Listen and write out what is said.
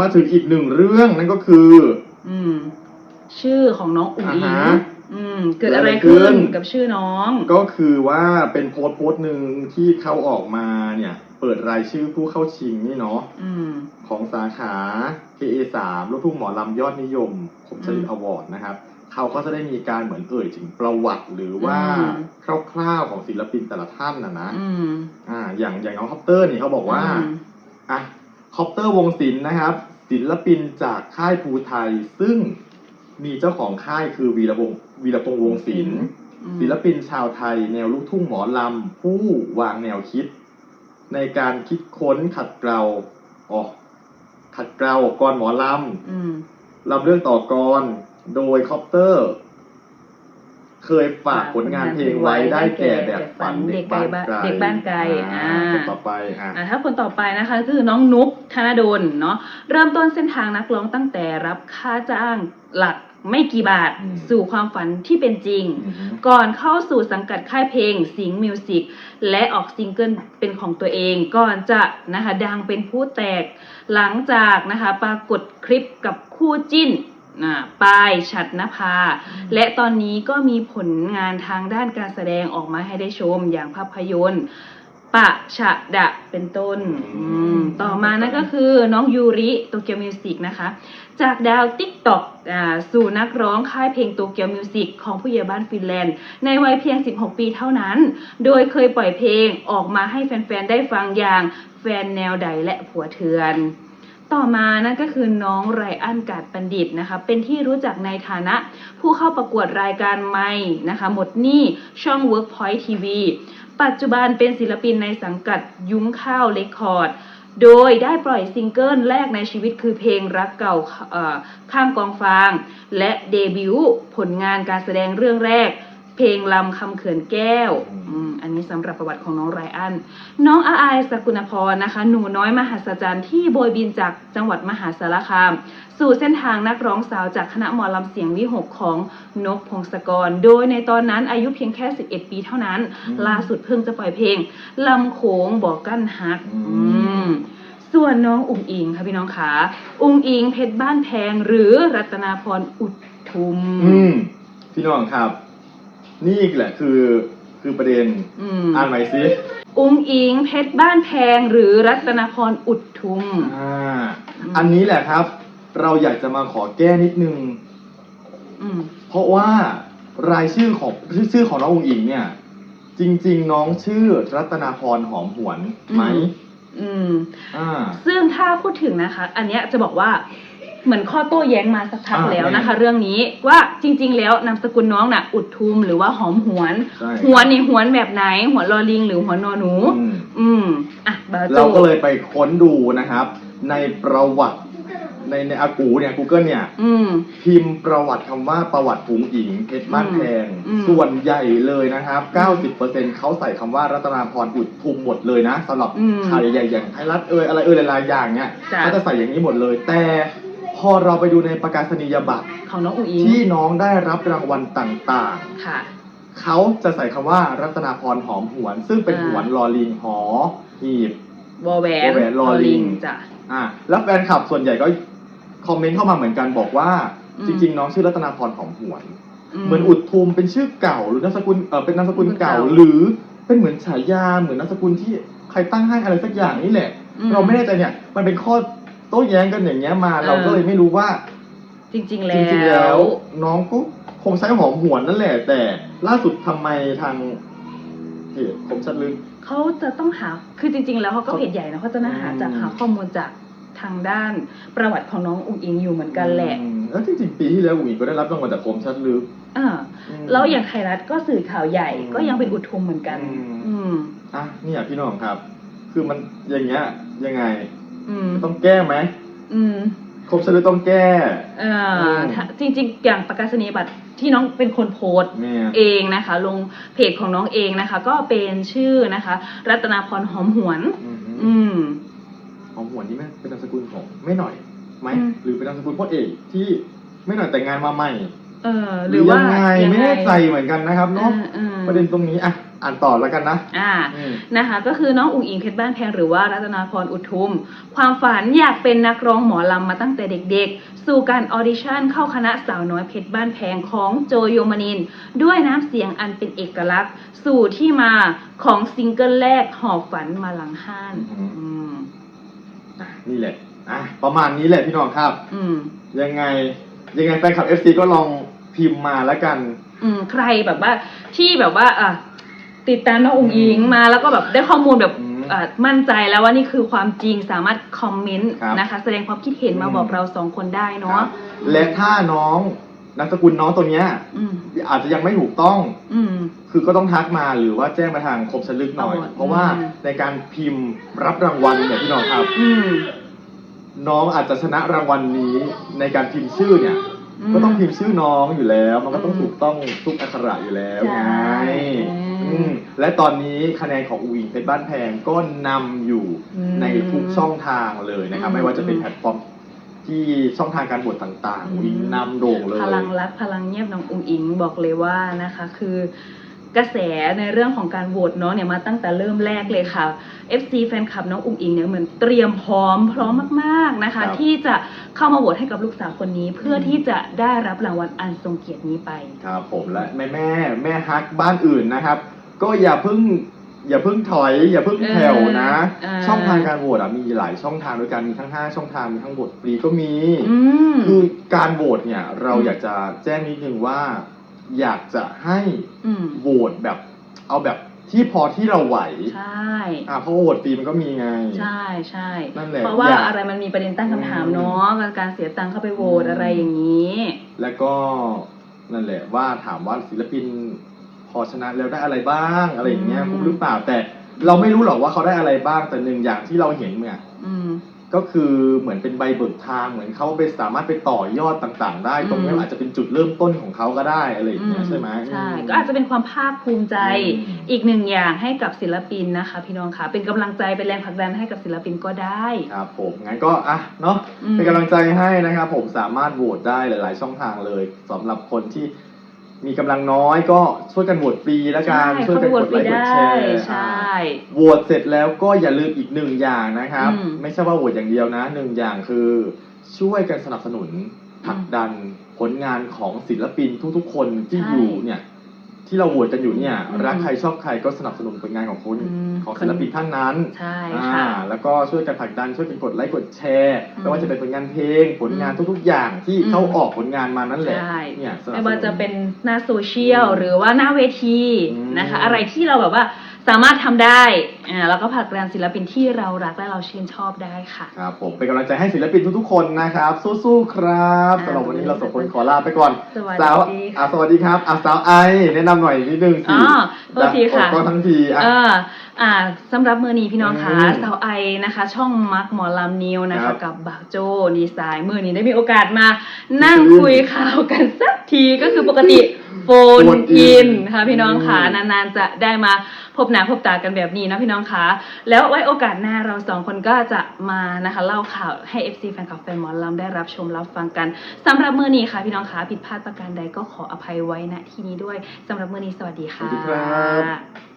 มาถึงอีกหนึ่งเรื่องนั่นก็คือ อืม ชื่อของน้องอุ๋งอิงอ่าฮะ อืม เกิดอะไรเกิดอะไรขึ้ขึ้นนกับชื่อน้อง ก็คือว่าเป็นโพสต์โพสต์หนึ่งที่เขาออกมาเนี่ย เปิดรายชื่อผู้เข้าชิงนี่เนาะอืม ของสาขา KA3 ลูกทุ่งหมอลำยอดนิยมคมชลิตอืมอวอร์ดนะครับเขาก็จะได้มีการเหมือนเอ่ยถึงประวัติหรือว่าอืม คร่าวๆของศิลปินแต่ละท่านนะนะ อืม อ่า อย่างอย่างน้องคอปเตอร์นี่เขาบอกว่า อืม อะ คอปเตอร์วงศิลป์นะครับ ศิลปินจากค่ายภูไทย ซึ่งมีเจ้าของค่ายคือวีระวงศ์วีระพงษ์วงศิลป์อืมศิลปินชาวไทย แนวลูกทุ่งหมอลำ ผู้วางแนวคิด ในการคิดค้นขัดเกลาอ๋อขัดเกลากรหมอลอืมำลำเรื่องต่อกร โดยคอปเตอร์ เคยฝากผลงานเพลงไว้ได้แก่แบบฝันเด็กบ้านไกลเด็กบ้านไกลอ่าคนต่อไปอะอะถ้าคนต่อไปนะคะคือน้องนุ๊กธนดลเนาะเริ่มต้นเส้นทางนักร้องตั้งแต่รับค่าจ้างหลักไม่กี่บาทอืมสู่ความฝันที่เป็นจริงอือฮึก่อนเข้าสู่สังกัดค่ายเพลงสิงห์มิวสิกและออกซิงเกิลเป็นของตัวเองก่อนจะนะคะดังเป็นผู้แตก หลังจากนะคะปรากฏคลิปกับคู่จิ้นอ่า ปายฉัดนภา และตอนนี้ก็มีผลงานทางด้านการแสดงออกมาให้ได้ชมอย่างภาพยนตร์ปะฉะดะเป็นต้นอืมอืมต่อมานั่นก็คือน้องยูริโตเกียวมิวสิกนะคะ จากดาวติ๊กต็อกสู่นักร้องค่ายเพลงโตเกียวมิวสิกของผู้ใหญ่บ้านฟินแลนด์ ในวัยเพียง 16 ปีเท่านั้น โดยเคยปล่อยเพลงออกมาให้แฟน ๆ ได้ฟังอย่างแฟนแนวใดและผัวเทือน ต่อมานั่นก็คือน้องไรอันกาดบัณฑิตนะคะ เป็นที่รู้จักในฐานะผู้เข้าประกวดรายการไม่นะคะ หมดหนี้ช่อง Workpoint TV ปัจจุบันเป็นศิลปินในสังกัดยุ้งข้าวเรคคอร์ด โดยได้ปล่อยซิงเกิลแรกในชีวิตคือเพลงรักเก่าข้างกองฟาง และเดบิวต์ผลงานการแสดงเรื่องแรก เพลงลำคำเขื่อนแก้วอืมอันนี้สำหรับประวัติของน้องไรอัน น้องอาอายสกุณพรนะคะ หนูน้อยมหัศจรรย์ที่โบยบินจากจังหวัดมหาสารคาม สู่เส้นทางนักร้องสาวจากคณะหมอลำเสียงวิหกของนกพงศกร โดยในตอนนั้นอายุเพียงแค่ 11 ปีเท่านั้นอืมล่าสุดเพิ่งจะปล่อยเพลงลำโขงบอกกั้นฮักอืมอืมส่วนน้องอุ๋งอิงค่ะพี่น้องขาอุ๋งอิงเพชรบ้านแพงหรือรัตนาพรอุดทุมอืมพี่น้องครับ นี่แหละคือคือประเด็นอืมอ่านใหม่สิอุ๋งอิงเพชรบ้านแพงหรือรัตนาพรอุดทุม อ่าอืมอันนี้แหละครับ เราอยากจะมาขอแก้นิดนึง อืมเพราะว่ารายชื่อของชื่อชื่อของน้ององอิงเนี่ย จริง ๆ น้องชื่อรัตนาพรหอมหวนไหมอืม อ่า ซึ่งถ้าพูดถึงนะคะ อันเนี้ยจะบอกว่า เหมือนข้อโต้แย้งมาสักพักอ่าแล้วนะคะแน่เรื่องนี้ว่าจริง ๆ แล้วนามสกุลน้องน่ะ อุดทุมหรือว่าหอมหวน ใช่ หวนนี่หวนแบบไหน หัวลอลิง หรือหัวนอหนู อืม อืมอะบาโจ เราก็เลยไปค้นดูนะครับ ในประวัติในในอากูเนี่ย Google เนี่ย อืม พิมพ์ประวัติคำว่าประวัติฝูงอิงเพชรบ้านแพง อืม ส่วนใหญ่เลยนะครับ 90%เขาใส่คำว่ารัตนาพรอุดทุมหมดเลยนะสำหรับอืม ข่าวใหญ่ๆอย่างไทยรัฐเอยอะไรเอยหลายๆอย่างเนี่ยจ้ะ เขาจะใส่อย่างนี้หมดเลย แต่พ อเราไปดูในประกาศนียบัตรของน้องอุ๋งอิงที่น้องได้รับรางวัลต่างค่ะ ๆ เขาจะใส่คำว่ารัตนาพรหอมหวน ซึ่งเป็นอ่าหวนลอลิงหอหีบ วอแหวนวอแหวนลอลิง จ้ะ อ่าแล้วแฟนคลับส่วนใหญ่ก็คอมเมนต์เข้ามาเหมือนกันบอกว่า อืม จริง ๆ น้องชื่อรัตนาพรหอมหวน เหมือนอุดทุมเป็นชื่อเก่าหรือนามสกุลเออเป็นนามสกุลเก่าเก่าหรือเป็นเหมือนฉายาเหมือนนามสกุลที่ใครตั้งให้อะไรสักอย่างนี่แหละ อื เราไม่แน่ใจเนี่ยมันเป็นข้อโต้แย้งกันอย่างเงี้ยมาอ่าเราก็เลยไม่รู้ว่า จริง ๆ จแล้ริงๆแล้ววน้องก็คงใช้หอมหวนนั่นแหละ แต่ล่าสุดทำไมทางเพจคมชัดลึก เขาจะต้องหา คือจริง ๆ แล้วเขาก็เขาเพจใหญ่นะเขาจะน่าหาอืมจากหาข้อมูลจากทางด้านประวัติของน้องอุ๋งอิงอยู่เหมือนกันแหละอืมแล้วจริงๆปีที่แล้วอุ๋งอิงก็ได้รับรางวัลจากคมชัดลึกอ่าอืม แล้วอย่างไทยรัฐก็สื่อข่าวใหญ่อืมก็ยังเป็นอุทุมเหมือนกัน อืม อืม อะเนี่ยพี่น้องครับ คือมันอย่างเงี้ยยังไง อืม ต้องแก้ไหมอืมคมชัดลึกต้องแก้ เอ่อือม ถ้าจริง ๆ อย่างประกาศนียบัตรที่น้องเป็นคนโพสต์แม่เองนะคะ ลงเพจของน้องเองนะคะ ก็เป็นชื่อนะคะ รัตนาพรหอมหวน อืมอืมหอมหวนนี่แม่เป็นนามสกุลของไม่หน่อยไหมอืม หรือเป็นนามสกุลพ่อเอกที่ไม่หน่อยแต่งงานมาใหม่เออหรือว่ายังไงยังไม่ไงแน่ใจเหมือนกันนะครับเนาะออออประเด็นตรงนี้อะ อ่านต่อแล้วกันนะอ่าอืมนะคะก็คือน้องอุ๋งอิงเพชรบ้านแพงหรือว่ารัตนาพรอุทุม ความฝันอยากเป็นนักร้องหมอลำมาตั้งแต่เด็กๆ สู่การออดิชั่นเข้าคณะสาวน้อยเพชรบ้านแพงของโจโยมานิน ด้วยน้ำเสียงอันเป็นเอกลักษณ์ สู่ที่มาของซิงเกิลแรกหอบฝันมาหลังห้านอืมอืมอะนี่แหละอะประมาณนี้แหละพี่น้องครับ อืมยังไงยังไงแฟนคลับ FC ก็ลองพิมพ์มาแล้วกัน อืมใครแบบว่าที่แบบว่าอะ ติดตามน้องอุ๋งอิงมาแล้วก็แบบได้ข้อมูลแบบอืมอะมั่นใจแล้วว่านี่คือความจริงสามารถคอมเมนต์ครับนะคะ แสดงความคิดเห็นมาอืม บอกเราสองคนได้คเนาะรับและถ้าน้องนามสกุลน้องตัวเนี้ย อืมอาจจะยังไม่ถูกต้อง อืม คือก็ต้องทักมาหรือว่าแจ้งมาทางคมสลึกหน่อยเอาหมดเพราะว่าอืมในการพิมพ์รับรางวัลเนี่ยพี่น้องครับ อืมน้องอาจจะชนะรางวัลนี้ในการพิมพ์ชื่อเนี่ย มก็ต้องพิมพ์ชื่อน้องอยู่แล้ว มันก็ต้องอืมถูกต้องทุกอักขระอยู่แล้วใช่ไงอืมอืม และตอนนี้คะแนนของอูอิงเพชรบ้านแพงก็นำอยู่อืมในทุกช่องทางเลยนะครับ อืม ไม่ว่าจะเป็นแพลตฟอร์มที่ช่องทางการบวชต่างอืมๆอูอิงนำโด่งเลย พลังรักพลังเงียบน้องอุ๋งอิงบอกเลยว่านะคะคือกระแสในเรื่องของการโหวตเนาะเนี่ยมาตั้งแต่เริ่มแรกเลยค่ะ FC แฟนคลับน้องอุ๋งอิงเนี่ยเหมือนเตรียมพร้อมพร้อมมากๆนะคะ ครับ ที่จะเข้ามาโหวตให้กับลูกสาวคนนี้ เพื่ออมที่จะได้รับรางวัลอันทรงเกียรตินี้ไป ครับผมและแม่แม่แม่ฮักบ้านอื่นนะครับ ก็อย่าเพิ่งอย่าเพิ่งถอย อย่าเพิ่งแผ่วนะเออ ช่องทางการโหวตอะมีหลายช่องทางด้วยกันมีทั้ง 5 ช่องทางมีทั้งโหวตฟรีก็มี อืม คือการโหวตเนี่ยเราอืม อยากจะแจ้งนิดนึงว่า อยากจะให้อืมโหวตแบบเอาแบบที่พอที่เราไหวใช่ อะเพราะว่าโหวตฟรีมันก็มีไง ใช่ใช่นั่นแหละเพราะว่าอยากอะไรมันมีประเด็นตั้งคำถามอืมเนาะการเสียตังค์เข้าไปโหวตอืม อะไรอย่างนี้ แล้วก็นั่นแหละว่าถามว่าศิลปินพ อชนะแล้วได้อะไรบ้างอะไรอย่างเงี้ยอืมคุ้มหรือเปล่าแต่เราไม่รู้หรอกว่าเขาได้อะไรบ้างแต่หนึ่งอย่างที่เราเห็นเนี่ยอืมก็คือเหมือนเป็นใบเบิกทางเหมือนเขาไปสามารถไปต่อยอดต่างๆ ได้อืมตรงนี้อาจจะเป็นจุดเริ่มต้นของเขาก็ได้อะไรอย่างเงี้ยใช่ไหมใช่อืมก็อาจจะเป็นความภาคภูมิใจอืมอีกหนึ่งอย่างให้กับศิลปินนะคะ พี่น้องค่ะเป็นกำลังใจเป็นแรงผลักดันให้กับศิลปินก็ได้ครับผมงั้นก็อะเนาะอืมเป็นกำลังใจให้นะครับผมสามารถโหวตได้หลาย ๆ ช่องทางเลยสำหรับคนที่ มีกำลังน้อยก็ช่วยกันโหวตฟรีแล้วกันใช่ช่วยกันกดไลค์กดแชร์ใช่อ่าโหวตเสร็จแล้วก็อย่าลืมอีกหนึ่งอย่างนะครับ อืม ไม่ใช่ว่าโหวตอย่างเดียวนะหนึ่งอย่างคือช่วยกันสนับสนุนผลักดันผลงานของศิลปินทุกๆ คนที่ใช่อยู่เนี่ย ที่เราโหวตกันอยู่เนี่ย อืมรักใครชอบใครก็สนับสนุนผลงานของคนอืม ของศิลปินท่านนั้นใช่อ่าค่ะแล้วก็ช่วยกันผลักดันช่วยกันกดไลค์กดแชร์อืมไม่ว่าจะเป็นผลงานเพลง ผลงานทุกๆ อย่างที่อืม เขาออกผลงานมานั่นแหละใช่เนี่ยสนับสนุนไม่ว่าจะเป็นหน้าโซเชียลอืมหรือว่าหน้าเวทีอืมนะคะ อะไรที่เราแบบว่า สามารถทำได้อ่าแล้วก็ผลักดันศิลปินที่เรารักและเราชื่นชอบได้ค่ะ ครับผมเป็นกำลังใจให้ศิลปินทุกๆคนนะครับ สู้ๆครับอ่าสำหรับวันนี้เราสองคนขอลาไปก่อนสวัสสาวดีค่ะ อะสวัสดีครับอะสาวไอแนะนำหน่อยนิดนึงสิอ๋อโทษทีค่ะ ก็ทั้งทีอะ เอออ่าสำหรับมือนี้พี่น้องคะอืมสาวไอนะคะ ช่องมักหมอลำนิวนะครัคะ บกับบาวโจดีไซน์มือนี้ได้มีโอกาสมา นั่งคุยข่าวกันสักทีก็คือปกติโฟนโฟนอิอินนค่ะพี่น้องค่ะอืมนานๆจะได้มา พบหน้าพบตากันแบบนี้นะพี่น้องคะแล้วไว้โอกาสหน้าเราสองคนก็จะมานะคะเล่าข่าวให้ FC แฟนคลับแฟนหมอลำได้รับชมรับฟังกันสำหรับมือนี้ค่ะ พี่น้องคะผิดพลาดประการใดก็ขออภัยไว้ณที่นี้ด้วยสำหรับมือนี้สวัสดีค่ะวัสดีครับ